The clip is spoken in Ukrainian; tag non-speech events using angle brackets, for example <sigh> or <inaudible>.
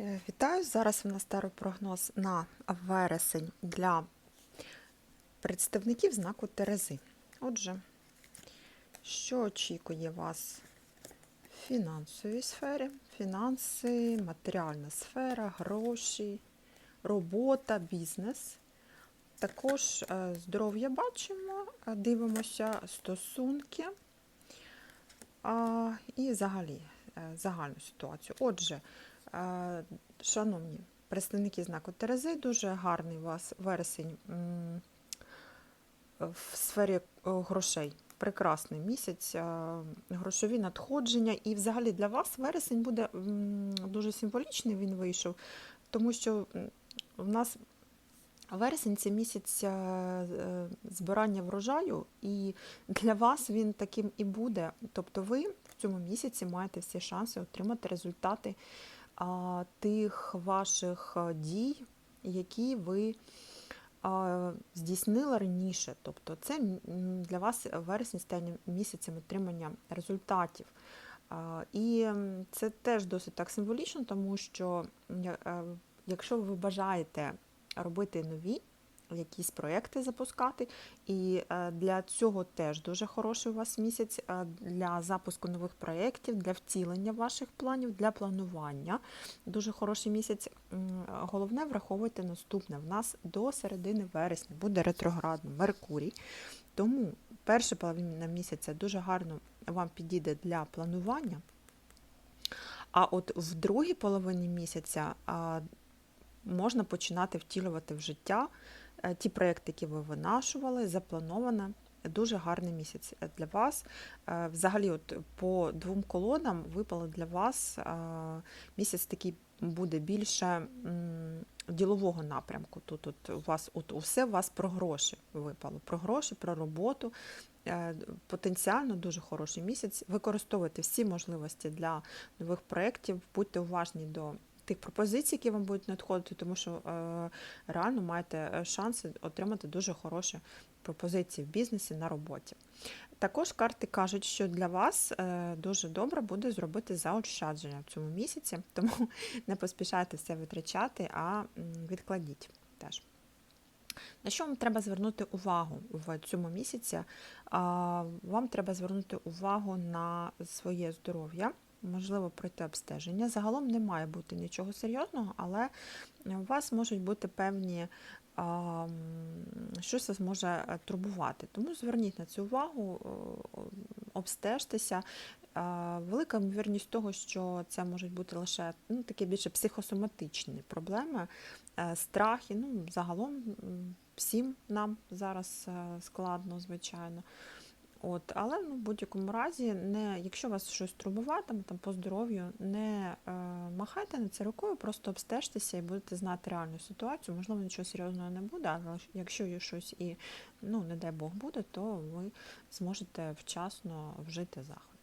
Е, Вітаю! Зараз у нас старий прогноз на вересень для представників знаку Терези. Отже, що очікує вас в фінансовій сфері? Фінанси, матеріальна сфера, гроші, робота, бізнес. Також е, здоров'я бачимо, е, дивимося стосунки і взагалі загальну ситуацію. Отже, шановні представники знаку Терези, дуже гарний у вас вересень в сфері грошей. Прекрасний місяць, грошові надходження. І взагалі для вас вересень буде дуже символічний, він вийшов, тому що в нас Вересень це місяць е, збирання врожаю, і для вас він таким і буде. Тобто ви в цьому місяці маєте всі шанси отримати результати тих ваших е, дій, які ви здійснили раніше. Тобто це для вас вересень стане місяцем отримання результатів. І це теж досить так символічно, тому що е, якщо ви бажаєте робити нові якісь проекти запускати. І е, для цього теж дуже хороший у вас місяць е, для запуску нових проєктів, для втілення ваших планів, для планування. Дуже хороший місяць. Головне враховуйте наступне. В нас до середини вересня буде ретроградно Меркурій. Тому перша половина місяця дуже гарно вам підійде для планування. А от в другій половині місяця можна починати втілювати в життя ті проекти, які ви винашували, заплановано. Дуже гарний місяць для вас. Е, Взагалі, от по двом колонам випало для вас е, місяць такий буде більше ділового напрямку. Тут от у вас от усе у вас про гроші випало. Про гроші, про роботу. Е, Потенціально дуже хороший місяць. Використовуйте всі можливості для нових проєктів, будьте уважні до тих пропозицій, які вам будуть надходити, тому що е, реально маєте е, шанси отримати дуже хороші пропозиції в бізнесі на роботі. Також карти кажуть, що для вас е, дуже добре буде зробити заощадження в цьому місяці, <laughs> тому не поспішайте все витрачати, а відкладіть теж. На що вам треба звернути увагу в цьому місяці? Вам треба звернути увагу на своє здоров'я, можливо, пройти обстеження. Загалом не має бути нічого серйозного, але у вас можуть бути певні щось вас може е, турбувати. Тому зверніть на це увагу, обстежтеся. Велика ймовірність того, що це можуть бути лише ну, такі більше психосоматичні проблеми, е, страхи. Ну, загалом всім нам зараз е, складно, звичайно. От, але ну, в будь-якому разі, не, якщо вас щось турбуватиме там, по здоров'ю, не е, махайте на це рукою, просто обстежтеся і будете знати реальну ситуацію. Можливо, нічого серйозного не буде, але якщо щось і, ну, не дай Бог буде, то ви зможете вчасно вжити заходи.